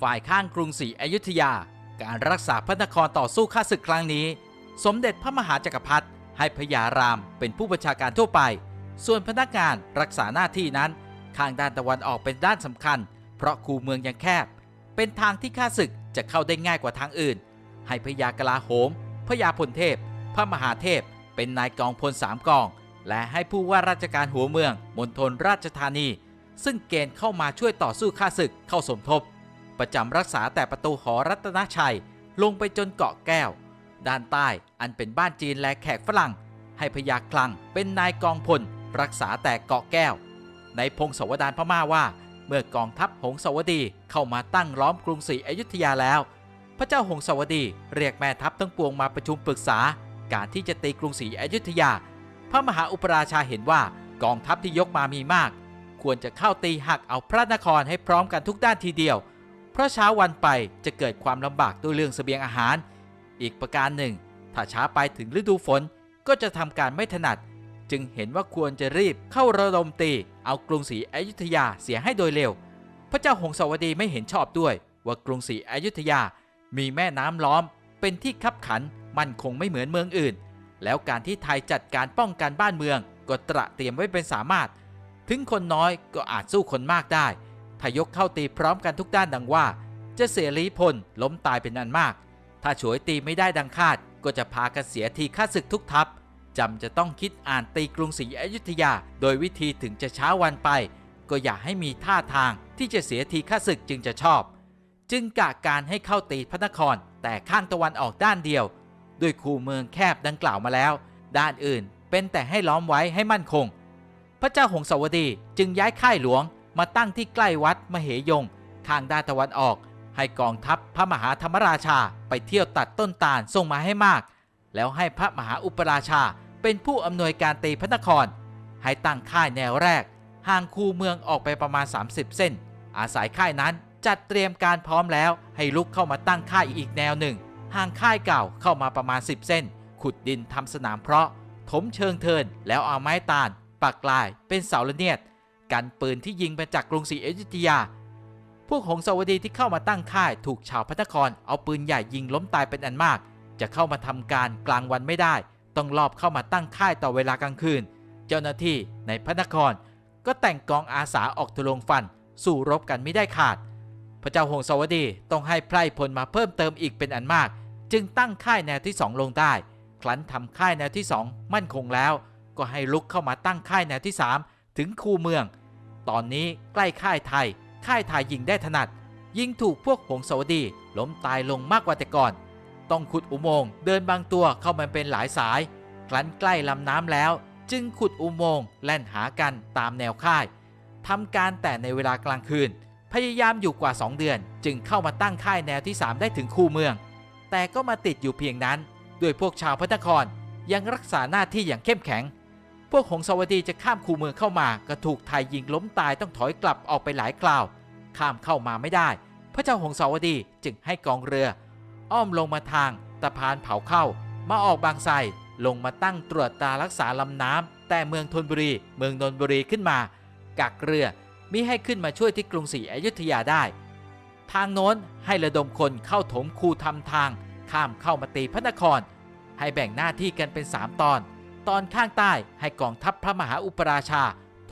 ฝ่ายข้างกรุงศรีอยุธยา การรักษาพระนครต่อสู้ข้าศึกครั้งนี้ สมเด็จพระมหาจักรพรรดิให้พญารามเป็นผู้บัญชาการทั่วไป ส่วนพนักงานรักษาหน้าที่นั้น ข้างด้านตะวันออกเป็นด้านสำคัญ เพราะคูเมืองยังแคบ เป็นทางที่ข้าศึกจะเข้าได้ง่ายกว่าทางอื่น ให้พญากลาโหม พญาพลเทพ พระมหาเทพ เป็นนายกองพลสามกอง และให้ผู้ว่าราชการหัวเมืองมณฑลราชธานี ซึ่งเกณฑ์เข้ามาช่วยต่อสู้ข้าศึกเข้าสมทบ ประจำรักษาแต่ประตูหอรัตนชัย ลงไปจนเกาะแก้ว ด้านใต้อันเป็นบ้านจีนและแขกฝรั่ง ให้พญาคลังเป็นนายกองพล รักษาแต่เกาะแก้ว ในพงศาวดารพม่าว่า เมื่อกองทัพหงสาวดีเข้ามาตั้งล้อมกรุงศรีอยุธยาแล้ว พระเจ้าหงสาวดีเรียกแม่ทัพทั้งปวงมาประชุมปรึกษา การที่จะตีกรุงศรีอยุธยา พระมหาอุปราชาเห็นว่ากองทัพที่ยกมามีมาก ควรจะเข้าตีหักเอาพระนครให้พร้อมกันทุกด้านทีเดียว เพราะช้าวันไปจะเกิดความลำบากด้วยเรื่องเสบียงอาหาร อีกประการหนึ่ง ถ้าช้าไปถึงฤดูฝนก็จะทำการไม่ถนัด จึงเห็นว่าควรจะรีบเข้าระดมตี เอากรุงศรีอยุธยาเสียให้โดยเร็ว พระเจ้าหงสาวดีไม่เห็นชอบด้วย ว่ากรุงศรีอยุธยา มีแม่น้ำล้อม เป็นที่คับขันมั่นคงไม่เหมือนเมืองอื่น แล้วการที่ไทยจัดการป้องกันบ้านเมือง ก็ตระเตรียมไว้เป็นสามารถ ถึงคนน้อยก็อาจสู้คนมากได้ ถ้ายกเข้าตีพร้อมกันทุกด้านดังว่า จะเสียลีพลล้มตายเป็นอันมาก ถ้าฉวยตีไม่ได้ดังคาด ก็จะพากันเสียทีข้าศึกทุกทัพจำจะต้องคิดอ่านตีกรุงศรีอยุธยา โดยวิธีถึงจะช้าวันไป ก็อย่าให้มีท่าทางที่จะเสียทีข้าศึกจึงจะชอบ จึงกะการให้เข้าตีพระนคร แต่ข้างตะวันออกด้านเดียว ด้วยคูเมืองแคบดังกล่าวมาแล้ว ด้านอื่นเป็นแต่ให้ล้อมไว้ให้มั่นคง พระเจ้าหงสาวดีจึงย้ายค่ายหลวง มาตั้งที่ใกล้วัดมเหยง ทางด้านตะวันออก ให้กองทัพพระมหาธรรมราชาไปเที่ยวตัดต้นตาลส่งมาให้มาก แล้วให้พระมหาอุปราชาเป็นผู้อำนวยการตีพระนคร ให้ตั้งค่ายแนวแรก ห่างคูเมืองออกไปประมาณ 30 เส้น อาศัยค่ายนั้นจัดเตรียมการพร้อมแล้วให้ลุกเข้ามาตั้งค่ายอีกแนวหนึ่ง ห่างค่ายเก่าเข้ามาประมาณ 10 เส้น ขุดดินทำสนามเพาะ ถมเชิงเทินแล้วเอาไม้ตาลปักลายเป็นเสาระเนียด กันปืนที่ยิงมาจากกรุงศรีอยุธยา พวกหงสาวดีที่เข้ามาตั้งค่ายถูกชาวพระนครเอาปืนใหญ่ยิงล้มตายเป็นอันมาก จะเข้ามาทำการกลางวันไม่ได้ ต้องลอบเข้ามาตั้งค่ายต่อเวลากลางคืน เจ้าหน้าที่ในพระนครก็แต่งกองอาสาออกทะลงฟัน สู้รบกันไม่ได้ขาด พระเจ้าหงสาวดีต้องให้ไพร่พลมาเพิ่มเติมอีกเป็นอันมาก จึงตั้งค่ายแนวที่สองลงได้ ครั้นทำค่ายแนวที่สองมั่นคงแล้ว ก็ให้ลุกเข้ามาตั้งค่ายแนวที่สาม ถึงคูเมือง ตอนนี้ใกล้ค่ายไทย ค่ายไทยยิงได้ถนัด ยิงถูกพวกหงสาวดีล้มตายลงมากกว่าแต่ก่อน ต้องขุดอุโมงค์เดินบางตัวเข้ามาเป็นหลายสาย ครั้นใกล้ลำน้ำแล้ว จึงขุดอุโมงค์แล่นหากันตามแนวค่ายทำการแต่ในเวลากลางคืน พยายามอยู่กว่า 2 เดือน จึงเข้ามาตั้งค่ายแนวที่ 3 ได้ถึงคูเมือง แต่ก็มาติดอยู่เพียงนั้น ด้วยพวกชาวพระนครยังรักษาหน้าที่อย่างเข้มแข็ง พวกหงสาวดีจะข้ามคูเมืองเข้ามาก็ถูกไทยยิงล้มตายต้องถอยกลับออกไปหลายคราว ข้ามเข้ามาไม่ได้ พระเจ้าหงสาวดีจึงให้กองเรือ อ้อมลงมาทางตะพานเผาเข้า มาออกบางไทรลงมาตั้งตรวจตารักษาลำน้ำแต่เมืองธนบุรี เมืองนนบุรีขึ้นมากักเรือมิให้ขึ้นมาช่วยที่กรุงศรีอยุธยาได้ ทางโน้นให้ระดมคนเข้าถมคูทำทาง ข้ามเข้ามาตีพระนคร ให้แบ่งหน้าที่กันเป็น 3 ตอน ตอนข้างใต้ให้กองทัพพระมหาอุปราชา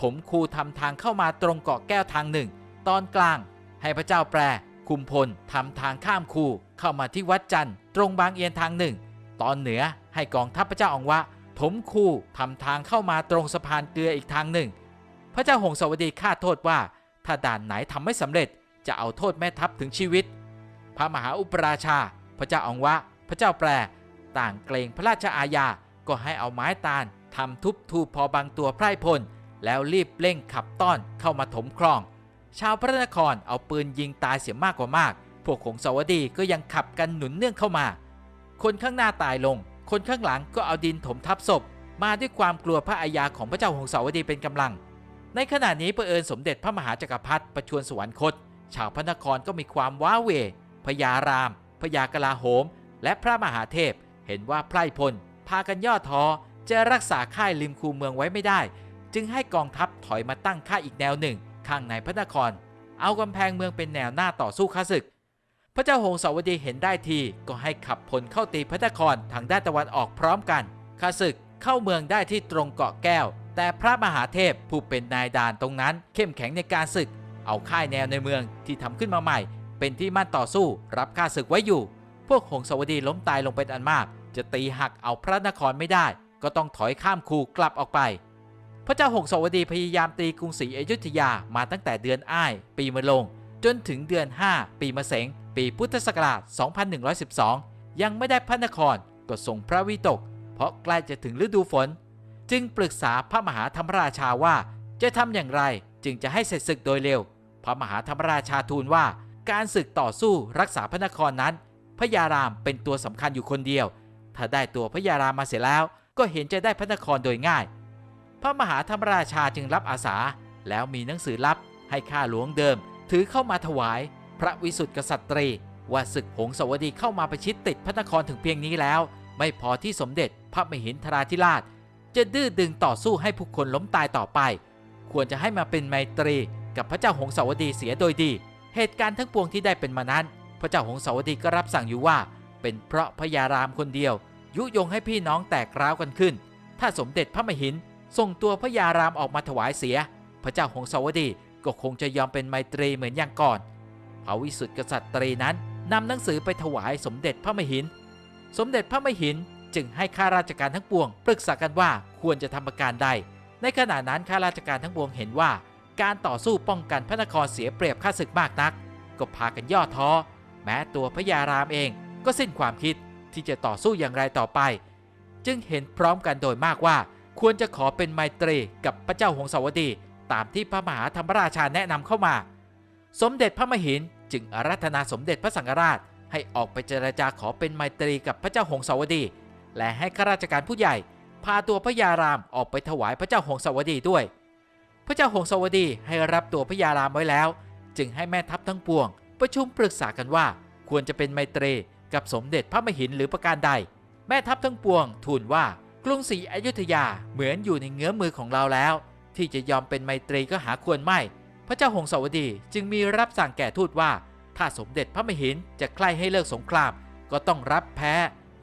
ถมคูทำทางเข้ามาตรงเกาะแก้วทางหนึ่ง ตอนกลางให้พระเจ้าแปรคุมพลทำทางข้ามคูเข้ามาที่วัดจันทร์ตรงบางเอียนทางหนึ่ง ตอนเหนือให้กองทัพพระเจ้าองวะ ถมคูทำทางเข้ามาตรงสะพานเกลืออีกทางหนึ่ง พระเจ้าหงสาวดีคาดโทษว่า ถ้าด่านไหนทำไม่สำเร็จจะเอาโทษแม่ทัพถึงชีวิต พระมหาอุปราชา พระเจ้าองวะ พระเจ้าแปรต่างเกรงพระราชอาญา ก็ให้เอาไม้ตาลทำทุบทูพอบางตัวไพร่พล แล้วรีบเร่งขับต้อนเข้ามาถมคลอง ชาวพระนครเอาปืนยิงตายเสียมากกว่ามาก พวกของสาวดีก็ยังขับกันหนุนเนื่องเข้ามา คนข้างหน้าตายลง คนข้างหลังก็เอาดินถมทับศพ มาด้วยความกลัวพระอาญาของพระเจ้าหงสาวดีเป็นกำลัง ในขณะนี้เผอิญสมเด็จพระมหาจักรพรรดิประชวรสวรรคต ชาวพระนครก็มีความว้าเหวพญารามพญากลาโหม และพระมหาเทพเห็นว่าไพร่พล พากันย่อท้อจะรักษาค่ายริมคูเมืองไว้ไม่ได้ จึงให้กองทัพถอยมาตั้งค่ายอีกแนวหนึ่ง ข้างในพระนคร เอากำแพงเมืองเป็นแนวหน้าต่อสู้ข้าศึก พระเจ้าหงสาวดีเห็นได้ทีก็ให้ขับพลเข้าตีพระนครทางด้านตะวันออกพร้อมกันข้าศึกเข้าเมืองได้ที่ตรงเกาะแก้ว แต่พระมหาเทพผู้เป็นนายด่านตรงนั้น เข้มแข็งในการศึก เอาค่ายแนวในเมืองที่ทำขึ้นมาใหม่ เป็นที่มั่นต่อสู้ รับค่าศึกไว้อยู่ พวกหงสาวดีล้มตายลงเป็นอันมาก จะตีหักเอาพระนครไม่ได้ ก็ต้องถอยข้ามคูกลับออกไป พระเจ้าหงสาวดีพยายามตีกรุงศรีอยุธยามาตั้งแต่เดือนอ้าย ปีมะโรงจนถึงเดือน 5 ปีมะเสง ปีพุทธศักราช 2112 ยังไม่ได้พระนครก็ทรงพระวิตก เพราะใกล้จะถึงฤดูฝน จึงปรึกษาพระมหาธรรมราชาว่าจะทำอย่างไรจึงจะให้เสร็จศึกโดยเร็ว พระมหาธรรมราชาทูลว่า การศึกต่อสู้รักษาพระนครนั้น พระยารามเป็นตัวสำคัญอยู่คนเดียว ถ้าได้ตัวพระยารามมาเสร็จแล้ว ก็เห็นจะได้พระนครโดยง่าย พระมหาธรรมราชาจึงรับอาสา แล้วมีหนังสือลับให้ข้าหลวงเดิม ถือเข้ามาถวาย พระวิสุทธิกษัตรีว่าศึกหงสาวดีเข้ามาประชิดติดพระนครถึงเพียงนี้แล้ว ไม่พอที่สมเด็จพระมหินทราธิราช จะดื้อดึงต่อสู้ให้ผู้คนล้มตายต่อไป ควรจะให้มาเป็นไมตรีกับพระเจ้าหงสาวดีเสียโดยดี เหตุการณ์ทั้งปวงที่ได้เป็นมานั้น พระเจ้าหงสาวดีก็รับสั่งอยู่ว่า เป็นเพราะพญารามคนเดียว ยุยงให้พี่น้องแตกร้าวกันขึ้น ถ้าสมเด็จพระมหินส่งตัวพระยารามออกมาถวายเสีย พระเจ้าหงสาวดีก็คงจะยอมเป็นไมตรีเหมือนอย่างก่อนพระวิสุทธิกษัตริย์นั้นนำหนังสือไปถวายสมเด็จพระมหิน สมเด็จพระมหินจึงให้ข้าราชการทั้งปวง ปรึกษากันว่าควรจะทำประการใด ในขณะนั้นข้าราชการทั้งปวงเห็นว่า การต่อสู้ป้องกันพระนครเสียเปรียบข้าศึกมากนัก ก็พากันย่อท้อ แม้ตัวพระยารามเอง ก็สิ้นความคิดที่จะต่อสู้อย่างไรต่อไป จึงเห็นพร้อมกันโดยมากว่า ควรจะขอเป็นไมตรีกับพระเจ้าหงสาวดีตามที่พระมหาธรรมราชาแนะนำเข้ามา สมเด็จพระมหินจึงอารัธนาสมเด็จพระสังฆราช ให้ออกไปเจรจาขอเป็นไมตรีกับพระเจ้าหงสาวดี และให้ข้าราชการผู้ใหญ่ พาตัวพระยารามออกไปถวายพระเจ้าหงสาวดีด้วย พระเจ้าหงสาวดีให้รับตัวพระยารามไว้แล้ว จึงให้แม่ทัพทั้งปวง ประชุมปรึกษากันว่า ควรจะเป็นไมตรี กับสมเด็จพระมหินหรือประการใด แม่ทัพทั้งปวงทูลว่ากรุงศรีอยุธยาเหมือนอยู่ในเงื้อมือของเราแล้ว ที่จะยอมเป็นไมตรีก็หาควรไม่ พระเจ้าหงสาวดีจึงมีรับสั่งแก่ทูตว่า ถ้าสมเด็จพระมหินจะใคร่ให้เลิกสงคราม ก็ต้องรับแพ้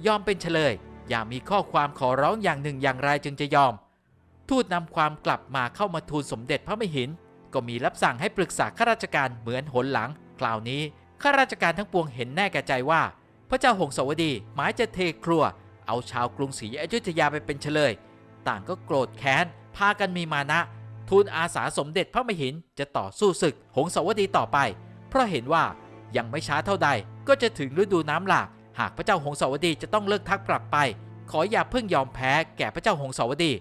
ยอมเป็นเฉลย อย่ามีข้อความขอร้องอย่างหนึ่งอย่างไรจึงจะยอม ทูตนำความกลับมาเข้ามาทูลสมเด็จพระมหิน ก็มีรับสั่งให้ปรึกษาข้าราชการเหมือนหนหลัง คราวนี้ข้าราชการทั้งปวงเห็นแน่แก่ใจว่า พระเจ้าหงสาวดีหมายจะเทครัว เอาชาวกรุงศรีอยุธยาไปเป็นเฉลย ต่างก็โกรธแค้น พากันมีมานะ ทูลอาสาสมเด็จพระมหินจะต่อสู้ศึกหงสาวดีต่อไป เพราะเห็นว่ายังไม่ช้าเท่าใดก็จะถึงฤดูน้ำหลาก หากพระเจ้าหงสาวดีจะต้องเลิกทักกลับไป ขออย่าเพิ่งยอมแพ้แก่พระเจ้าหงสาวดี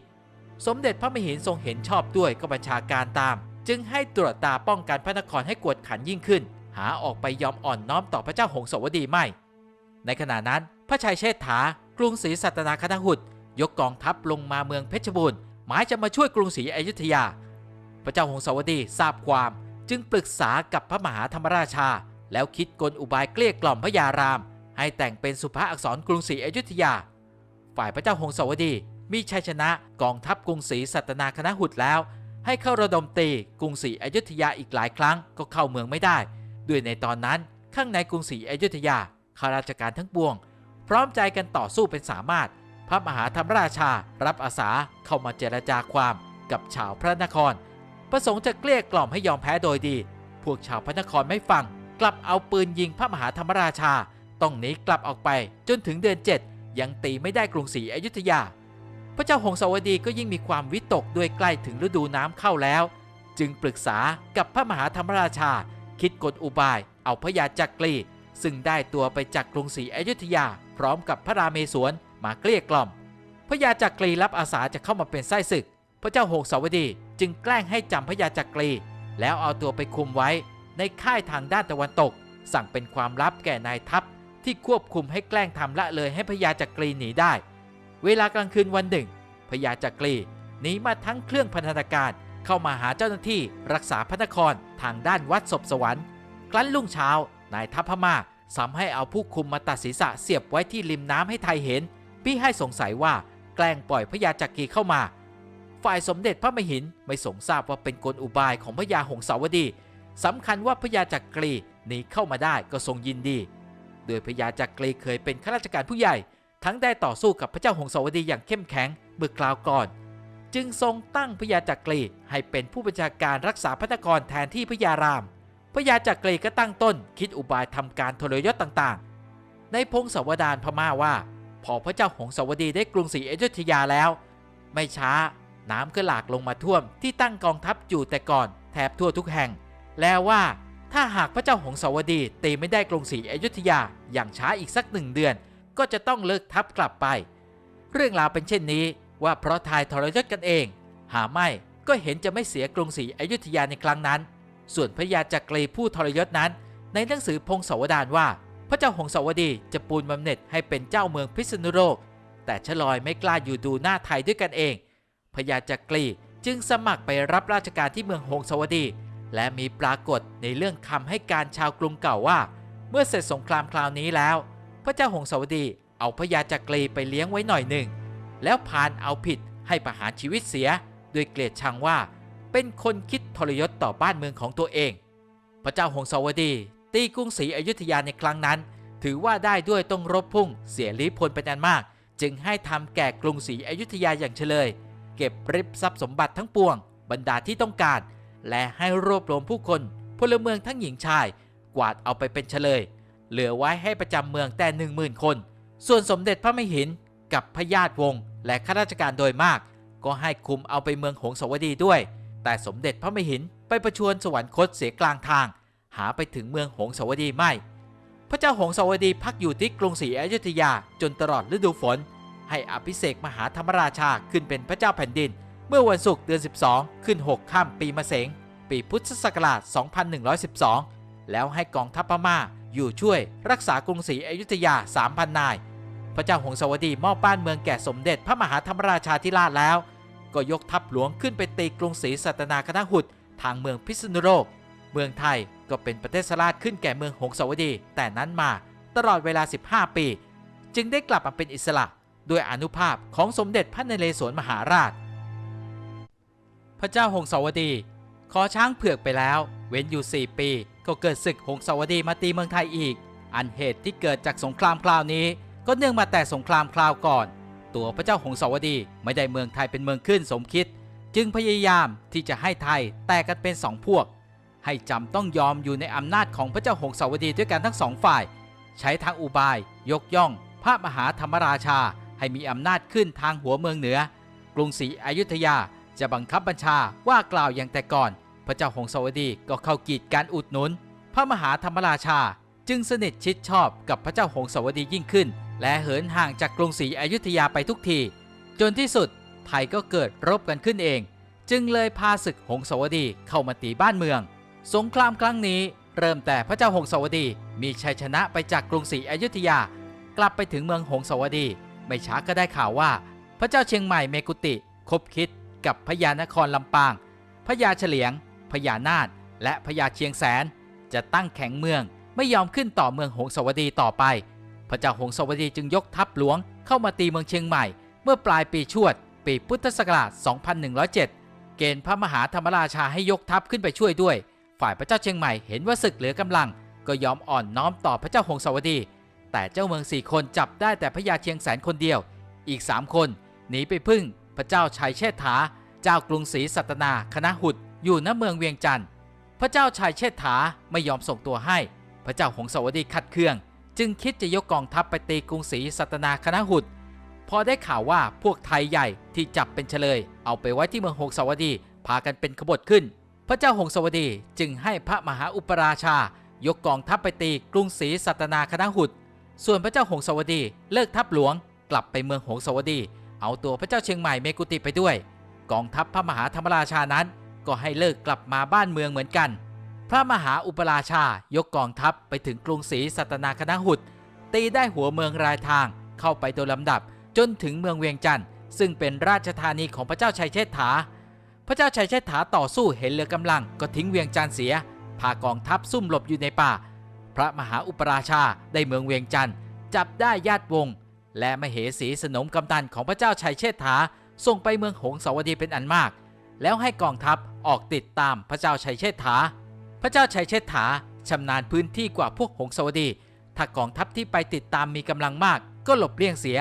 สมเด็จพระมหินทรงเห็นชอบด้วยก็บัญชาการตาม จึงให้ตรวจตาป้องกันพระนครให้กวดขันยิ่งขึ้น หาออกไปยอมอ่อนน้อมต่อพระเจ้าหงสาวดีไม่ ในขณะนั้นพระชัยเชษฐากรุงศรีสัตนาคณหุตยกกองทัพลงมาเมืองเพชรบูรณ์หมายจะมาช่วยกรุงศรีอยุธยา พระเจ้าหงสาวดีทราบความจึงปรึกษากับพระมหาธรรมราชา แล้วคิดกลอุบายเกลี้ยกล่อมพระยาราม ให้แต่งเป็นสุภาอักษรกรุงศรีอยุธยา ฝ่ายพระเจ้าหงสาวดีมีชัยชนะกองทัพกรุงศรีสัตนาคณหุตแล้ว ให้เข้าระดมตีกรุงศรีอยุธยาอีกหลายครั้งก็เข้าเมืองไม่ได้ ด้วยในตอนนั้นข้างในกรุงศรีอยุธยา ข้าราชการทั้งปวง พร้อมใจกันต่อสู้เป็นสามารถ พระมหาธรรมราชารับอาสาเข้ามาเจรจาความกับชาวพระนคร ประสงค์จะเกลี้ยกล่อมให้ยอมแพ้โดยดี พวกชาวพระนครไม่ฟัง กลับเอาปืนยิงพระมหาธรรมราชา ต้องหนีกลับออกไปจนถึงเดือน7ยังตีไม่ได้กรุงศรีอยุธยา พระเจ้าหงสาวดีก็ยิ่งมีความวิตกด้วยใกล้ถึงฤดูน้ำเข้าแล้ว จึงปรึกษากับพระมหาธรรมราชา คิดกลอุบายเอาพระยาจักรี ซึ่งได้ตัวไปจากกรุงศรีอยุธยา พร้อมกับพระราเมศวรมาเกลี้ยกล่อม พระยาจักรีรับอาสาจะเข้ามาเป็นไส้ศึก พระเจ้าโหงสาวดีจึงแกล้งให้จำพระยาจักรี แล้วเอาตัวไปคุมไว้ ในค่ายทางด้านตะวันตก สั่งเป็นความลับแก่นายทัพ ที่ควบคุมให้แกล้งทำละเลยให้พระยาจักรีหนีได้ เวลากลางคืนวันหนึ่งพญาจักรีหนีมาทั้งเครื่องพันธนาการเข้ามาหาเจ้าหน้าที่รักษาพระนครทางด้านวัดศพสวรรค์ครั้นรุ่งเช้า นายทัพพม่าสั่งให้เอาผู้คุมมาตัดศีรษะเสียบไว้ที่ริมน้ำให้ไทยเห็น พี่ให้สงสัยว่าแกล้งปล่อยพญาจักรีเข้ามา ฝ่ายสมเด็จพระมหินไม่สงทราบว่าเป็นกลอุบายของพญาหงสาวดีสำคัญว่าพญาจักรีหนีเข้ามาได้ก็ทรงยินดี โดยพญาจักรีเคยเป็นข้าราชการผู้ใหญ่ ทั้งได้ต่อสู้กับพระเจ้าหงสาวดีอย่างเข้มแข็งเมื่อคราวก่อน จึงทรงตั้งพญาจักรีให้เป็นผู้บัญชาการรักษาพระนครแทนที่พญาราม พญาจักรีก็ตั้งต้นคิดอุบายทำการทรยศต่างๆ ในพงศาวดารพม่าว่า พอพระเจ้าหงสาวดีได้กรุงศรีอยุธยาแล้ว ไม่ช้าน้ำก็หลากลงมาท่วมที่ตั้งกองทัพอยู่แต่ก่อนแถบทั่วทุกแห่ง แล้วว่าถ้าหากพระเจ้าหงสาวดีตีไม่ได้กรุงศรีอยุธยาอย่างช้าอีกสักหนึ่งเดือน ก็จะต้องเลิกทัพกลับไป เรื่องราวเป็นเช่นนี้ว่าเพราะทายทรยศกันเอง หาไม่ก็เห็นจะไม่เสียกรุงศรีอยุธยาในครั้งนั้น ส่วนพระยาจักรีผู้ทรยศนั้น ในหนังสือพงศาวดารว่า พระเจ้าหงสาวดีจะปูนบำเหน็จให้เป็นเจ้าเมืองพิษณุโลก แต่ชลอยไม่กล้าอยู่ดูหน้าไทยด้วยกันเองพญาจักรีจึงสมัครไปรับราชการที่เมืองหงสาวดี และมีปรากฏในเรื่องคำให้การชาวกรุงเก่าว่า เมื่อเสร็จสงครามคราวนี้แล้ว พระเจ้าหงสาวดีเอาพญาจักรีไปเลี้ยงไว้หน่อยหนึ่งแล้วพานเอาผิดให้ประหารชีวิตเสีย โดยเกลียดชังว่า เป็นคนคิดทรยศต่อบ้านเมืองของตัวเอง พระเจ้าหงสาวดี ตีกรุงศรีอยุธยาในครั้งนั้น ถือว่าได้ด้วยต้องรบพุ่ง เสียลีพลเป็นอันมาก จึงให้ทำแก่กรุงศรีอยุธยาอย่างเฉลย เก็บริบทรัพย์สมบัติทั้งปวง บรรดาที่ต้องการ และให้รวบรวมผู้คนพลเมืองทั้งหญิงชาย กวาดเอาไปเป็นเฉลย เหลือไว้ให้ประจำเมืองแต่หนึ่งหมื่นคน ส่วนสมเด็จพระมหินกับพญาติวงศ์และข้าราชการโดยมาก ก็ให้คุมเอาไปเมืองหงสาวดีด้วย แต่สมเด็จพระมหินไปประชวรสวรรคตเสียกลางทาง หาไปถึงเมืองหงสาวดีไม่ พระเจ้าหงสาวดีพักอยู่ที่กรุงศรีอยุธยาจนตลอดฤดูฝน ให้อภิเษกมหาธรรมราชาขึ้นเป็นพระเจ้าแผ่นดิน เมื่อวันศุกร์เดือน 12 ขึ้น 6 ข้ามปีมะเสงปีพุทธศักราช 2112 แล้วให้กองทัพพม่าอยู่ช่วยรักษากรุงศรีอยุธยา 3,000 นาย พระเจ้าหงสาวดีมอบบ้านเมืองแก่สมเด็จพระมหาธรรมราชาธิราชแล้ว ก็ยกทัพหลวงขึ้นไปตีกรุงศรีสัตนาคณะหุดทางเมืองพิษณุโลก เมืองไทยก็เป็นประเทศราชขึ้นแก่เมืองหงสาวดี แต่นั้นมาตลอดเวลา 15 ปี จึงได้กลับมาเป็นอิสระด้วยอนุภาพของสมเด็จพระนเรศวรมหาราช พระเจ้าหงสาวดี ขอช้างเผือกไปแล้ว เว้นอยู่ 4 ปี ก็เกิดศึกหงสาวดีมาตีเมืองไทยอีก อันเหตุที่เกิดจากสงครามคราวนี้ ก็เนื่องมาแต่สงครามคราวก่อน ตัวพระเจ้าหงสาวดีไม่ได้เมืองไทยเป็นเมืองขึ้นสมคิด จึงพยายามที่จะให้ไทยแตกกันเป็นสองพวก ให้จำต้องยอมอยู่ในอำนาจของพระเจ้าหงสาวดีด้วยกันทั้งสองฝ่าย ใช้ทางอุบาย ยกย่อง พระมหาธรรมราชาให้มีอำนาจขึ้นทางหัวเมืองเหนือ กรุงศรีอยุธยาจะบังคับบัญชาว่ากล่าวอย่างแต่ก่อน พระเจ้าหงสาวดีก็เข้ากีดการอุดหนุน พระมหาธรรมราชาจึงสนิทชิดชอบกับพระเจ้าหงสาวดียิ่งขึ้น และเหินห่างจากกรุงศรีอยุธยาไปทุกที จนที่สุดไทยก็เกิดรบกันขึ้นเอง จึงเลยพาศึกหงสาวดีเข้ามาตีบ้านเมือง สงครามครั้งนี้เริ่มแต่พระเจ้าหงสาวดีมีชัยชนะไปจากกรุงศรีอยุธยา กลับไปถึงเมืองหงสาวดี ไม่ช้าก็ได้ข่าวว่า พระเจ้าเชียงใหม่เมกุติคบคิดกับพญานครลำปาง พญาเฉลียง พญานาถและพญาเชียงแสน จะตั้งแข็งเมืองไม่ยอมขึ้นต่อเมืองหงสาวดีต่อไป พระเจ้าหงสาวดีจึงยกทัพหลวงเข้ามาตีเมืองเชียงใหม่ เมื่อปลายปีชวด ปีพุทธศักราช 2107 เกณฑ์พระมหาธรรมราชาให้ยกทัพขึ้นไปช่วยด้วย ฝ่ายพระเจ้าเชียงใหม่เห็นว่าศึกเหลือกำลัง ก็ยอมอ่อนน้อมต่อพระเจ้าหงสาวดี แต่เจ้าเมืองสี่คนจับได้แต่พญาเชียงแสนคนเดียว อีกสามคนหนีไปพึ่ง พระเจ้าชัยเชษฐา เจ้ากรุงศรีสัตนา คณะหุดอยู่ณเมืองเวียงจันทร์พระเจ้าชัยเชษฐาไม่ยอมส่งตัวให้ พระเจ้าหงสาวดีขัดเคือง จึงคิดจะยกกองทัพไปตีกรุงศรีสัตนาคณะหุดพอได้ข่าวว่าพวกไทยใหญ่ที่จับเป็นเฉลย เอาไปไว้ที่เมืองหงสาวดี พากันเป็นขบฏขึ้น พระเจ้าหงสาวดีจึงให้พระมหาอุปราชา ยกกองทัพไปตีกรุงศรีสัตนาคณะหุดส่วนพระเจ้าหงสาวดีเลิกทัพหลวง กลับไปเมืองหงสาวดี เอาตัวพระเจ้าเชียงใหม่เมกุติไปด้วย กองทัพพระมหาธรรมราชานั้น ก็ให้เลิกกลับมาบ้านเมืองเหมือนกัน พระมหาอุปราชายกกองทัพไปถึงกรุงศรีสัตนาคณหุดตีได้หัวเมืองรายทางเข้าไปโดยลำดับจนถึงเมืองเวียงจันทร์ซึ่งเป็นราชธานีของพระเจ้าชัยเชษฐา พระเจ้าชัยเชษฐาต่อสู้เห็นเหลือกำลังก็ทิ้งเวียงจันทร์เสีย พากองทัพซุ่มหลบอยู่ในป่า พระมหาอุปราชาได้เมืองเวียงจันทร์จับได้ญาติวง และมเหสีสนมกำนันของพระเจ้าชัยเชษฐาส่งไปเมืองหงสาวดีเป็นอันมาก แล้วให้กองทัพออกติดตามพระเจ้าชัยเชษฐา พระเจ้าชัยเชษฐาชำนาญพื้นที่กว่าพวกหงสาวดี ถ้ากองทัพที่ไปติดตามมีกำลังมาก ก็หลบเลี่ยงเสีย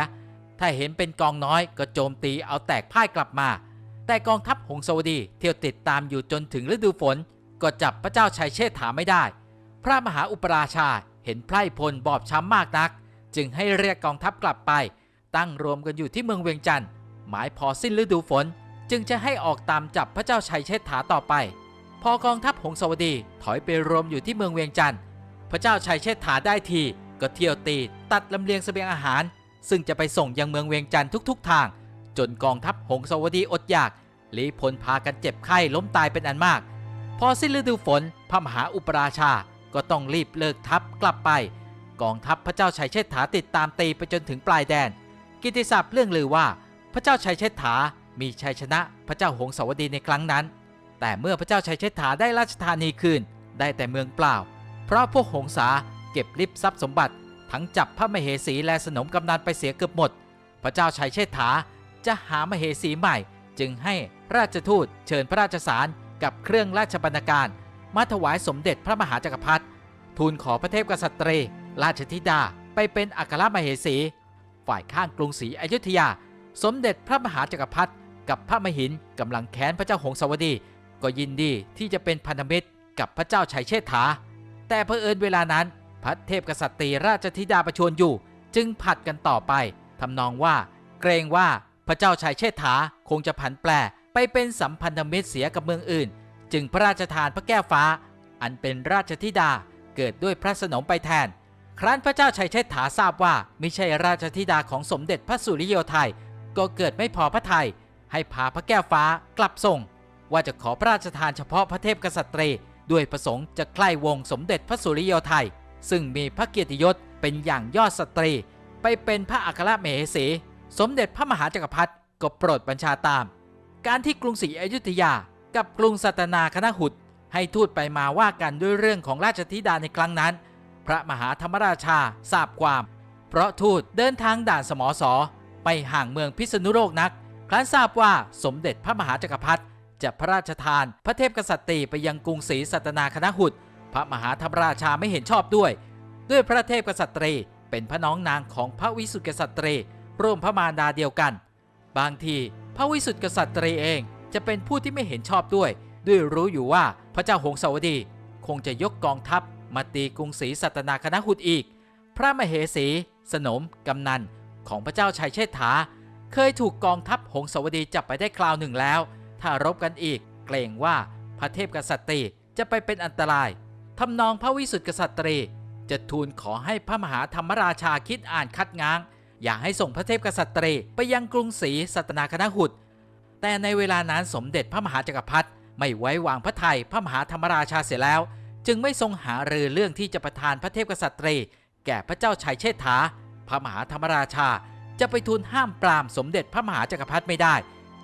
ถ้าเห็นเป็นกองน้อยก็โจมตีเอาแตกพ่ายกลับมา แต่กองทัพหงสาวดีเที่ยวติดตามอยู่จนถึงฤดูฝน ก็จับพระเจ้าชัยเชษฐาไม่ได้ พระมหาอุปราชาเห็นไพร่พลบอบช้ำมากนัก จึงให้เรียกกองทัพกลับไป ตั้งรวมกันอยู่ที่เมืองเวียงจันทร์หมายพอสิ้นฤดูฝน จึงจะให้ออกตามจับพระเจ้าชัยเชษฐาต่อไป พอกองทัพหงสาวดีถอยไปรวมอยู่ที่เมืองเวียงจันทร์พระเจ้าชัยเชษฐาได้ทีก็เที่ยวตีตัดลำเลียงเสบียงอาหาร ซึ่งจะไปส่งยังเมืองเวียงจันทร์ทุก ๆ ทาง จนกองทัพหงสาวดีอดอยากลีพลพากันเจ็บไข้ล้มตายเป็นอันมาก พอสิ้นฤดูฝนพระมหาอุปราชาก็ต้องรีบเลิกทัพกลับไป กองทัพพระเจ้าชัยเชษฐาติดตามตีไปจนถึงปลายแดน กิตติศัพท์เรื่องลือว่าพระเจ้าชัยเชษฐามีชัยชนะพระเจ้าหงสาวดีในครั้งนั้น แต่เมื่อพระเจ้าชัยเชษฐาได้ราชธานีคืน ได้แต่เมืองเปล่า เพราะพวกหงสาเก็บลิบทรัพย์สมบัติ ทั้งจับพระมเหสีและสนมกำนันไปเสียเกือบหมด พระเจ้าชัยเชษฐาจะหามเหสีใหม่ จึงให้ราชทูตเชิญพระราชสารกับเครื่องราชบรรณาการ มาถวายสมเด็จพระมหาจักรพรรดิทูลขอพระเทพกษัตริย์ราชธิดาไปเป็นอัครมเหสี ฝ่ายข้างกรุงศรีอยุธยา สมเด็จพระมหาจักรพรรดิกับพระมหินกำลังแค้นพระเจ้าหงสาวดี ก็ยินดีที่จะเป็นพันธมิตรกับพระเจ้าชัยเชษฐา แต่เผอิญเวลานั้น พระเทพกษัตริย์ราชธิดาประชวรอยู่ จึงผัดกันต่อไปทำนองว่า เกรงว่าพระเจ้าชัยเชษฐาคงจะผันแปรไปเป็นสัมพันธมิตรเสียกับเมืองอื่น จึงพระราชทานพระแก้วฟ้า อันเป็นราชธิดาเกิดด้วยพระสนมไปแทน ครั้นพระเจ้าชัยเชษฐาทราบว่าไม่ใช่ราชธิดาของสมเด็จพระสุริโยไทยก็เกิดไม่พอพระทัยให้พาพระแก้วฟ้ากลับส่ง ว่าจะขอพระราชทานเฉพาะพระเทพกษัตริย์ด้วยประสงค์จะใกล้วงสมเด็จพระสุริโยไทย ซึ่งมีพระเกียรติยศเป็นอย่างยอดสตรี ไปเป็นพระอัครมเหสี สมเด็จพระมหาจักรพรรดิก็โปรดบัญชาตาม การที่กรุงศรีอยุธยากับกรุงสัตนาคณะหุตให้ทูตไปมาว่ากันด้วยเรื่องของราชธิดาในครั้งนั้น พระมหาธรรมราชาทราบความ เพราะทูตเดินทางด่านสมอสอไปห่างเมืองพิษณุโลกนัก ครั้นทราบว่าสมเด็จพระมหาจักรพรรดิ จะพระราชทาน พระเทพกษัตริย์ไปยังกรุงศรีสัตนาคณหุตพระมหาธรรมราชาไม่เห็นชอบด้วย ด้วยพระเทพกษัตริย์เป็นพระน้องนางของพระวิสุทธิกษัตริย์ร่วมพระมารดาเดียวกัน บางทีพระวิสุทธิกษัตริย์เองจะเป็นผู้ที่ไม่เห็นชอบด้วย ด้วยรู้อยู่ว่าพระเจ้าหงสาวดี คงจะยกกองทัพมาตีกรุงศรีสัตนาคณหุตอีก พระมเหสี สนมกำนันของพระเจ้าชัยเชษฐา เคยถูกกองทัพหงสาวดีจับไปได้คราวหนึ่งแล้ว ถ้ารบกันอีก เกรงว่าพระเทพกษัตริย์จะไปเป็นอันตรายทำนองพระวิสุทธิกษัตริย์จะทูลขอให้พระมหาธรรมราชาคิดอ่านคัดง้าง อยากให้ส่งพระเทพกษัตริย์ไปยังกรุงศรีสัตนาคณหุตแต่ในเวลานั้นสมเด็จพระมหาจักรพรรดิไม่ไว้วางพระทัยพระมหาธรรมราชาเสียแล้ว จึงไม่ทรงหารือเรื่องที่จะประทานพระเทพกษัตริย์แก่พระเจ้าชัยเชษฐา พระมหาธรรมราชาจะไปทูลห้ามปรามสมเด็จพระมหาจักรพรรดิไม่ได้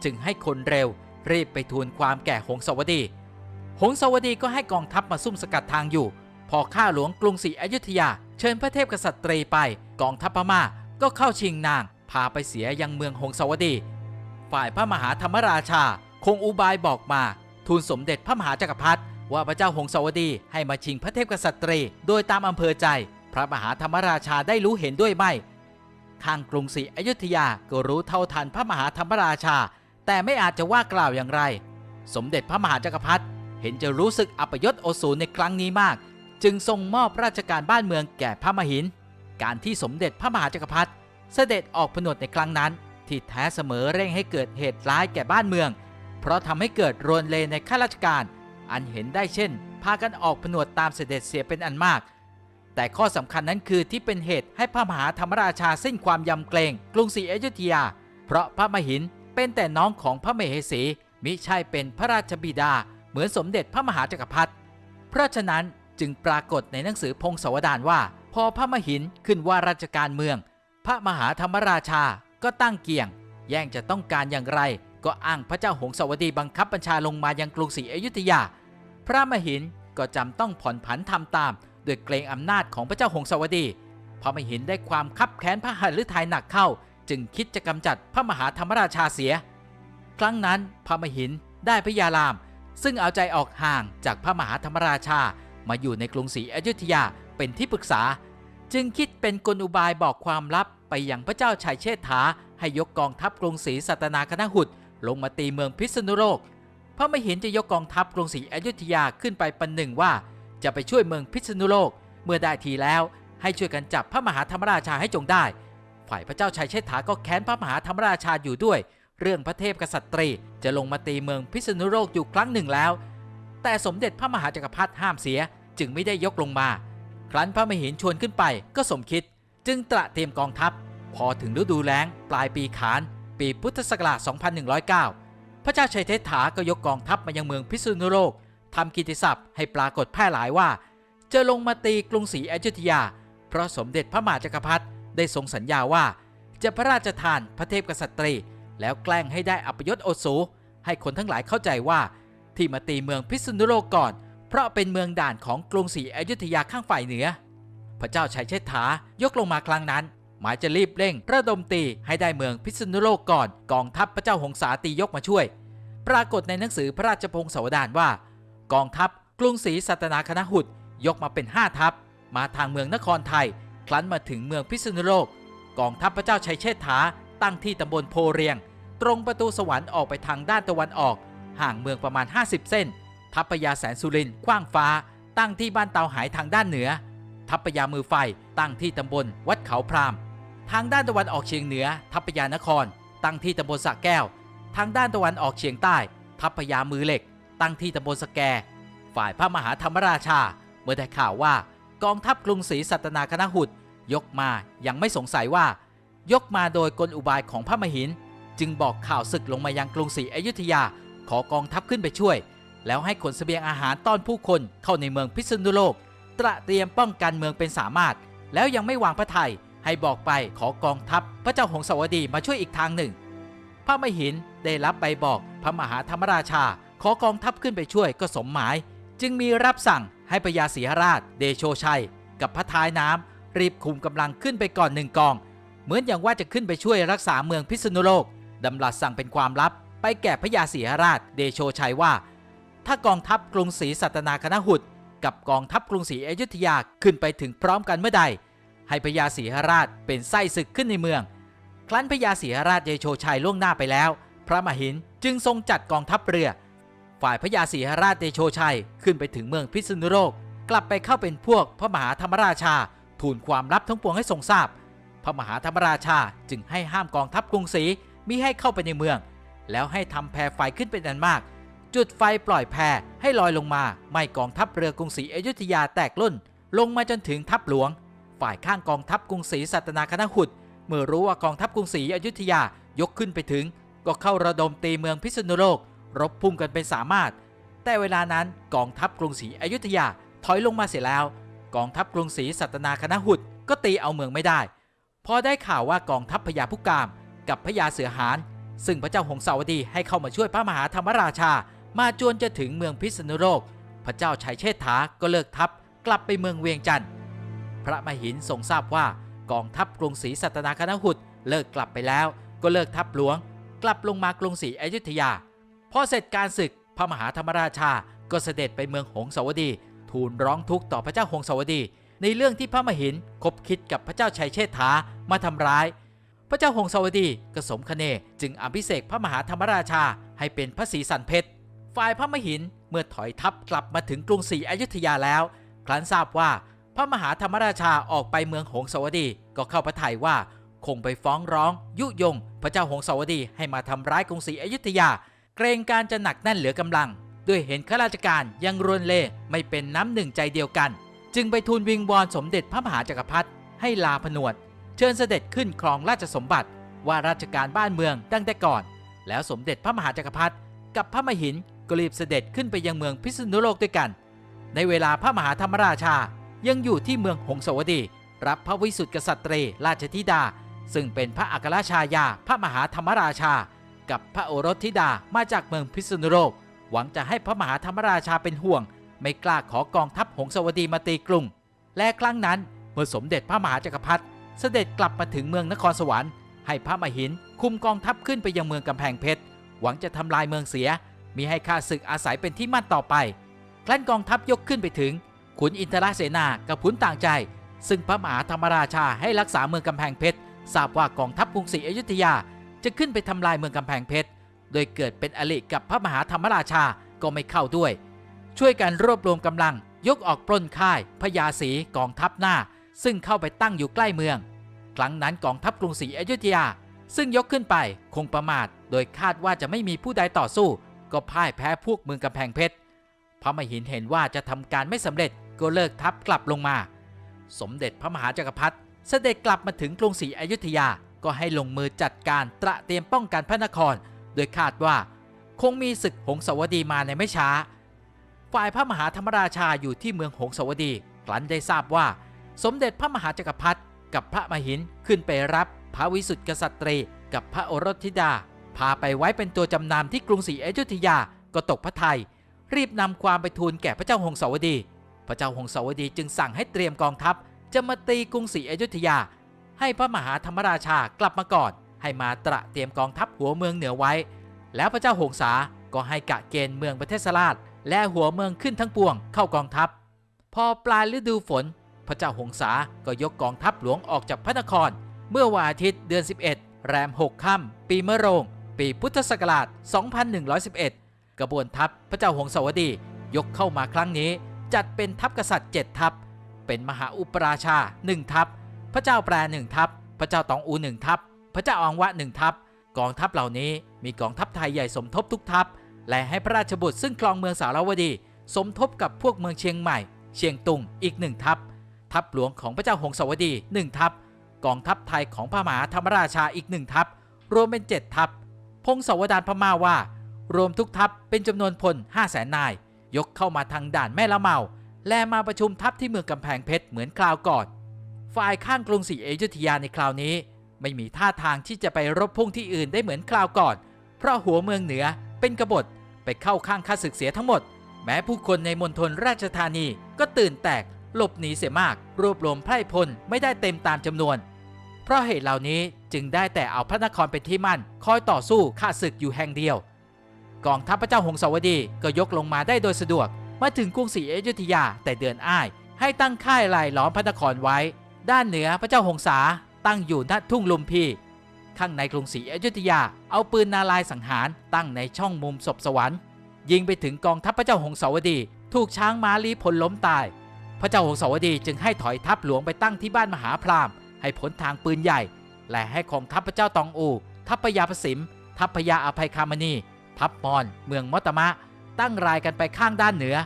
จึงให้คนเร็ว รีบไปทูลความแก่หงสาวดี หงสาวดีก็ให้กองทัพมาซุ่มสกัดทางอยู่ พอข้าหลวงกรุงศรีอยุธยา เชิญพระเทพกษัตริย์ไป กองทัพพม่าก็เข้าชิงนาง พาไปเสียยังเมืองหงสาวดี ฝ่ายพระมหาธรรมราชา คงอุบายบอกมา ทูลสมเด็จพระมหาจักรพรรดิว่าพระเจ้าหงสาวดีให้มาชิงพระเทพกษัตริย์โดยตามอำเภอใจ พระมหาธรรมราชาได้รู้เห็นด้วยไหมข้างกรุงศรีอยุธยาก็รู้เท่าทันพระมหาธรรมราชา แต่ไม่อาจจะว่ากล่าวอย่างไร สมเด็จพระมหาจักรพรรดิเห็นจะรู้สึกอัปยศโอสูรในครั้งนี้มาก จึงทรงมอบราชการบ้านเมืองแก่พระมหิน การที่สมเด็จพระมหาจักรพรรดิเสด็จออกผนวดในครั้งนั้น ที่แท้เสมอเร่งให้เกิดเหตุร้ายแก่บ้านเมือง เพราะทำให้เกิดรวนเลในข้าราชการ อันเห็นได้เช่น พากันออกผนวดตามเสด็จเสียเป็นอันมาก แต่ข้อสำคัญนั้นคือที่เป็นเหตุให้พระมหาธรรมราชาสิ้นความยำเกรงกรุงศรีอยุธยา เพราะพระมหิน เป็นแต่น้องของพระมเหสีมิใช่เป็นพระราชบิดาเหมือนสมเด็จพระมหาจักรพรรดิเพราะฉะนั้นจึงปรากฏในหนังสือพงศาวดารว่า พอพระมหินขึ้นว่าราชการเมือง พระมหาธรรมราชาก็ตั้งเกี่ยง แย่งจะต้องการอย่างไร ก็อ้างพระเจ้าหงสาวดีบังคับบัญชาลงมายังกรุงศรีอยุธยา พระมหินก็จำต้องผ่อนผันทำตามด้วยเกรงอำนาจของพระเจ้าหงสาวดีพระมหินได้ความคับแค้นพระหฤทัยหนักเข้า จึงคิดจะกำจัดพระมหาธรรมราชาเสีย ครั้งนั้นพระมหินได้พยาราม ซึ่งเอาใจออกห่างจากพระมหาธรรมราชามาอยู่ในกรุงศรีอยุธยาเป็นที่ปรึกษา จึงคิดเป็นกลอุบายบอกความลับไปยังพระเจ้าชัยเชษฐา ให้ยกกองทัพกรุงศรีสัตนาคณหุดลงมาตีเมืองพิษณุโลก พระมห็นจะยกกองทัพกรุงศรีอยุธยาขึ้นไปปันหนึ่งว่า จะไปช่วยเมืองพิษณุโลก เมื่อได้ทีแล้วให้ช่วยกันจับพระมหาธรรมราชาให้จงได้ ฝ่ายพระเจ้าชัยเชษฐาก็แค้นพระมหาธรรมราชาอยู่ด้วย เรื่องพระเทพกษัตรีจะลงมาตีเมืองพิษณุโลกอยู่ครั้งหนึ่งแล้ว แต่สมเด็จพระมหาจักรพรรดิห้ามเสียจึงไม่ได้ยกลงมา ครั้นพระมเหินชวนขึ้นไปก็สมคิด จึงตระเตรียมกองทัพ พอถึงฤดูแล้ง ปลายปีขาน ปีพุทธศักราช 2109 พระเจ้าชัยเทถาก็ยกกองทัพมายังเมืองพิษณุโลกทำกิตติศัพท์ให้ปรากฏแพร่หลายว่า จะลงมาตีกรุงศรีอยุธยา เพราะสมเด็จพระมหาจักรพรรดิ ได้ทรงสัญญาว่า จะพระราชทานพระเทพกษัตรี แล้วแกล้งให้ได้อัปยศโอสูให้คนทั้งหลายเข้าใจว่า ที่มาตีเมืองพิษณุโลกก่อน เพราะเป็นเมืองด่านของกรุงศรีอยุธยาข้างฝ่ายเหนือ พระเจ้าชัยเชษฐายกลงมาครั้งนั้น หมายจะรีบเร่งระดมตีให้ได้เมืองพิษณุโลกก่อน กองทัพพระเจ้าหงสาตียกมาช่วย ปรากฏในหนังสือพระราชพงศาวดารว่า กองทัพกรุงศรีสัตนาคณหุดยกมาเป็น5ทัพมาทางเมืองนครไทย ครั้นมาถึงเมืองพิษณุโลก กองทัพพระเจ้าชัยเชษฐาตั้งที่ตำบลโพเรียง ตรงประตูสวรรค์ออกไปทางด้านตะวันออก ห่างเมืองประมาณ 50 เส้น ทัพพญาแสนสุรินขว้างฟ้า ตั้งที่บ้านเตาหายทางด้านเหนือ ทัพพญามือไฟตั้งที่ตำบลวัดเขาพรามทางด้านตะวันออกเฉียงเหนือ ทัพพญานคร ตั้งที่ตำบลสะแก้ว ทางด้านตะวันออกเฉียงใต้ ทัพพญามือเหล็ก ตั้งที่ตำบลสแก ฝ่ายพระมหาธรรมราชา เมื่อได้ข่าวว่า กองทัพกรุงศรีสัตนาคณหุดยกมายังไม่สงสัยว่า ยกมาโดยกลอุบายของพระมหิน จึงบอกข่าวศึกลงมายังกรุงศรีอยุธยา ขอกองทัพขึ้นไปช่วย แล้วให้ขนเสบียงอาหารต้อนผู้คนเข้าในเมืองพิษณุโลก ตระเตรียมป้องกันเมืองเป็นสามารถ แล้วยังไม่วางพระไทยให้บอกไปขอกองทัพพระเจ้าหงสาวดีมาช่วยอีกทางหนึ่ง พระมหินได้รับใบบอกพระมหาธรรมราชา ขอกองทัพขึ้นไปช่วยก็สมหมาย จึงมีรับสั่ง ให้พญาศรีหราชเดโชชัย กับพระท้ายน้ำรีบคุมกำลังขึ้นไปก่อนหนึ่งกอง เหมือนอย่างว่าจะขึ้นไปช่วยรักษาเมืองพิษณุโลกดำรัสสั่งเป็นความลับ ไปแก่พญาศรีหราชเดโชชัยว่า ถ้ากองทัพกรุงศรีสัตนาคณหุดกับกองทัพกรุงศรีอยุธยาขึ้นไปถึงพร้อมกันเมื่อใด ให้พญาศรีหราชเป็นไส้ศึกขึ้นในเมือง ครั้นพญาศรีหราชเดโชชัยล่วงหน้าไปแล้ว พระมหินจึงทรงจัดกองทัพเรือ ฝ่ายพญาศรีหราชเดโชชัย ขึ้นไปถึงเมืองพิษณุโลก กลับไปเข้าเป็นพวกพระมหาธรรมราชา ทูลความลับทั้งปวงให้ทรงทราบ พระมหาธรรมราชาจึงให้ห้ามกองทัพกรุงศรีมิให้เข้าไปในเมือง แล้วให้ทำแพรไฟขึ้นเป็นอันมาก จุดไฟปล่อยแพรให้ลอยลงมา ไม่กองทัพเรือกรุงศรีอยุธยาแตกลุ่น ลงมาจนถึงทัพหลวง ฝ่ายข้างกองทัพกรุงศรีสัตนาคณหุดเมื่อรู้ว่ากองทัพกรุงศรีอยุธยายกขึ้นไปถึง ก็เข้าระดมตีเมืองพิษณุโลก รบพุ่งกันเป็นสามารถ แต่เวลานั้นกองทัพกรุงศรีอยุธยาถอยลงมาเสียแล้ว กองทัพกรุงศรีสัตนาคณหุดก็ตีเอาเมืองไม่ได้ พอได้ข่าวว่ากองทัพพญาพุกาม กับพญาเสือหานซึ่งพระเจ้าหงสาวดีให้เข้ามาช่วยพระมหาธรรมราชา มาจวนจะถึงเมืองพิษณุโลก พระเจ้าชัยเชษฐาก็เลิกทัพกลับไปเมืองเวียงจันทร์ พระมหินทรงทราบว่ากองทัพกรุงศรีสัตนาคณหุดเลิกกลับไปแล้ว ก็เลิกทัพหลวง กลับลงมากรุงศรีอยุธยา พอเสร็จการศึกพระมหาธรรมราชาก็เสด็จไปเมืองหงสาวดี ทูลร้องทุกข์ต่อพระเจ้าหงสาวดี ในเรื่องที่พระมหินคบคิดกับพระเจ้าชัยเชษฐามาทำร้าย พระเจ้าหงสาวดีกสมคเนจึงอภิเษกพระมหาธรรมราชาให้เป็นพระศรีสันเพชรฝ่ายพระมหินเมื่อถอยทัพกลับมาถึงกรุงศรีอยุธยาแล้ว ครั้นทราบว่าพระมหาธรรมราชาออกไปเมืองหงสาวดีก็เข้าพระทัยว่าคงไปฟ้องร้องยุยง พระเจ้าหงสาวดีให้มาทำร้ายกรุงศรีอยุธยา เกรงการจะหนักแน่นเหลือกำลัง ด้วยเห็นข้าราชการยังรวนเลไม่เป็นน้ำหนึ่งใจเดียวกัน จึงไปทูลวิงวอนสมเด็จพระมหาจักรพรรดิให้ลาผนวด เชิญเสด็จขึ้นครองราชสมบัติว่าราชการบ้านเมืองตั้งแต่ก่อน แล้วสมเด็จพระมหาจักรพรรดิกับพระมหินก็รีบเสด็จขึ้นไปยังเมืองพิษณุโลกด้วยกัน ในเวลาพระมหาธรรมราชายังอยู่ที่เมืองหงสาวดี รับพระวิสุทธิกษัตรีราชธิดา ซึ่งเป็นพระอัครราชายาพระมหาธรรมราชา กับพระโอรสธิดามาจากเมืองพิษณุโลกหวังจะให้พระมหาธรรมราชาเป็นห่วง ไม่กล้าขอกองทัพหงสาวดีมาตีกรุง และครั้งนั้นเมื่อสมเด็จพระมหาจักรพรรดิเสด็จกลับมาถึงเมืองนครสวรรค์ให้พระมหินคุมกองทัพขึ้นไปยังเมืองกำแพงเพชรหวังจะทำลายเมืองเสีย มีให้ข้าศึกอาศัยเป็นที่มั่นต่อไปครั้นกองทัพยกขึ้นไปถึง ขุนอินทรเสนากับขุนต่างใจ ซึ่งพระมหาธรรมราชาให้รักษาเมืองกำแพงเพชรทราบว่ากองทัพกรุงศรีอยุธยา จะขึ้นไปทำลายเมืองกำแพงเพชร โดยเกิดเป็นอริกับพระมหาธรรมราชาก็ไม่เข้าด้วย ช่วยกันรวบรวมกำลังยกออกปล้นค่ายพญาศรีกองทัพหน้า ซึ่งเข้าไปตั้งอยู่ใกล้เมือง ครั้งนั้นกองทัพกรุงศรีอยุธยา ซึ่งยกขึ้นไปคงประมาท โดยคาดว่าจะไม่มีผู้ใดต่อสู้ ก็พ่ายแพ้พวกเมืองกำแพงเพชรพระมหินเห็นว่าจะทำการไม่สำเร็จก็เลิกทัพกลับลงมา สมเด็จพระมหาจักรพรรดิเสด็จกลับมาถึงกรุงศรีอยุธยา ก็ให้ลงมือจัดการตระเตรียมป้องกันพระนคร โดยคาดว่า คงมีศึกหงสาวดีมาในไม่ช้า ฝ่ายพระมหาธรรมราชาอยู่ที่เมืองหงสาวดีครั้นได้ทราบว่า สมเด็จพระมหาจักรพรรดิกับพระมหินขึ้นไปรับพระวิสุทธิกษัตรีกับพระโอรสธิดา พาไปไว้เป็นตัวจำนำที่กรุงศรีอยุธยาก็ตกพระทัยรีบนำความไปทูลแก่พระเจ้าหงสาวดี พระเจ้าหงสาวดีจึงสั่งให้เตรียมกองทัพจะมาตีกรุงศรีอยุธยา ให้พระมหาธรรมราชากลับมาก่อน ให้มาตระเตรียมกองทัพหัวเมืองเหนือไว้ แล้วพระเจ้าหงสาก็ให้กะเกณฑ์เมืองประเทศราชและหัวเมืองขึ้นทั้งปวงเข้ากองทัพ พอปลายฤดูฝน พระเจ้าหงสาก็ยกกองทัพหลวงออกจากพระนคร เมื่อวันอาทิตย์เดือน 11 แรม 6 ค่ำปีมะโรง ปีพุทธศักราช 2111 กระบวนทัพพระเจ้าหงสาวดียกเข้ามาครั้งนี้ จัดเป็นทัพกษัตริย์ 7 ทัพ เป็นมหาอุปราชา 1 ทัพ พระเจ้าแปร1ทัพ พระเจ้าตองอู1ทัพ พระเจ้าอังวะ1ทัพ กองทัพเหล่านี้มีกองทัพไทยใหญ่สมทบทุกทัพ และให้พระราชบุตรซึ่งครองเมืองสารวดี สมทบกับพวกเมืองเชียงใหม่ เชียงตุงอีกหนึ่งทัพ ทัพหลวงของพระเจ้าหงสาวดี1ทัพ กองทัพไทยของพระมหาธรรมราชาอีกหนึ่งทัพ รวมเป็น7ทัพ พงศาวดารพม่าว่า รวมทุกทัพเป็นจำนวนพล5 0 0แสนนาย ยกเข้ามาทางด่านแม่ละเมา และมาประชุมทัพที่เมืองกำแพงเพชรเหมือนคราวก่อน ฝ่ายข้างกรุงศรีอยุธยาในคราวนี้ ไม่มีท่าทางที่จะไปรบพุ่งที่อื่นได้เหมือนคราวก่อน เพราะหัวเมืองเหนือเป็นกบฏไปเข้าข้างข้าศึกเสียทั้งหมด แม้ผู้คนในมณฑลราชธานีก็ตื่นแตกหลบหนีเสียมาก รวบรวมไพร่พลไม่ได้เต็มตามจำนวน เพราะเหตุเหล่านี้จึงได้แต่เอาพระนครเป็นที่มั่น คอยต่อสู้ข้าศึกอยู่แห่งเดียว กองทัพพระเจ้าหงสาวดีก็ยกลงมาได้โดยสะดวก มาถึงกรุงศรีอยุธยาแต่เดือนอ้าย ให้ตั้งค่ายลายล้อมพระนครไว้ ด้านเหนือพระเจ้าหงสาตั้งอยู่ณทุ่งลุมพีข้างในกรุงศรีอยุธยาเอาปืนนาลายสังหารตั้งในช่องมุมศพสวรรค์ ยิงไปถึงกองทัพพระเจ้าหงสาวดี ถูกช้างม้าลีพลล้มตาย พระเจ้าหงสาวดีจึงให้ถอยทัพหลวงไปตั้งที่บ้านมหาพราหมณ์ให้พ้นทางปืนใหญ่ และให้ของทัพพระเจ้าตองอู ทัพพญาประสิม ทัพพญาอภัยคามณี ทัพมอน เมืองมอตมะ ตั้งรายกันไปข้างด้านเหนือ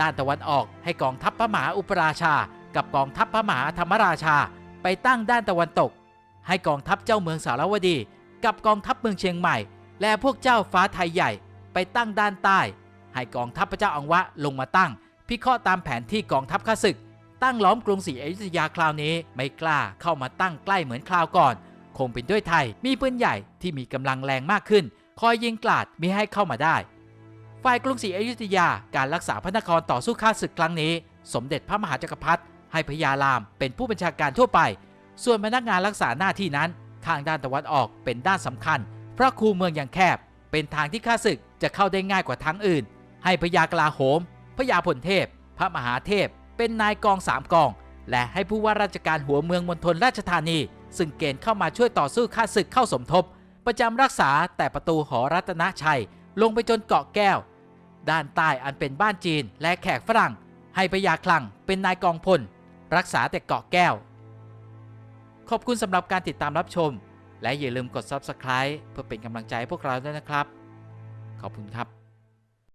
ด้านตะวันออกให้กองทัพพระมหาอุปราชา กับกองทัพพระมหาธรรมราชาไปตั้งด้านตะวันตก ให้กองทัพเจ้าเมืองสารวดี กับกองทัพเมืองเชียงใหม่ และพวกเจ้าฟ้าไทยใหญ่ไปตั้งด้านใต้ ให้กองทัพพระเจ้าอังวะลงมาตั้ง พิเคราะห์ตามแผนที่กองทัพข้าศึก ตั้งล้อมกรุงศรีอยุธยาคราวนี้ไม่กล้าเข้ามาตั้งใกล้เหมือนคราวก่อน คงเป็นด้วยไทยมีปืนใหญ่ที่มีกำลังแรงมากขึ้น คอยยิงกลาดมิให้เข้ามาได้ฝ่ายกรุงศรีอยุธยาการรักษาพระนครต่อสู้ข้าศึกครั้งนี้ สมเด็จพระมหาจักรพรรดิ ให้พญารามเป็นผู้บัญชาการทั่วไป ส่วนพนักงานรักษาหน้าที่นั้น ทางด้านตะวันออกเป็นด้านสำคัญ เพราะคูเมืองอย่างแคบ เป็นทางที่ข้าศึกจะเข้าได้ง่ายกว่าทางอื่น ให้พญากลาโหม พญาพลเทพ พระมหาเทพ เป็นนายกองสามกอง และให้ผู้ว่าราชการหัวเมืองมณฑลราชธานี ซึ่งเกณฑ์เข้ามาช่วยต่อสู้ข้าศึกเข้าสมทบ ประจำรักษาแต่ประตูหอรัตนชัย ลงไปจนเกาะแก้ว ด้านใต้อันเป็นบ้านจีนและแขกฝรั่ง ให้พญาคลังเป็นนายกองพล รักษาแต่เกาะแก้ว ขอบคุณสำหรับการติดตามรับชม และอย่าลืมกด Subscribe เพื่อเป็นกำลังใจให้พวกเราด้วยนะครับ ขอบคุณครับ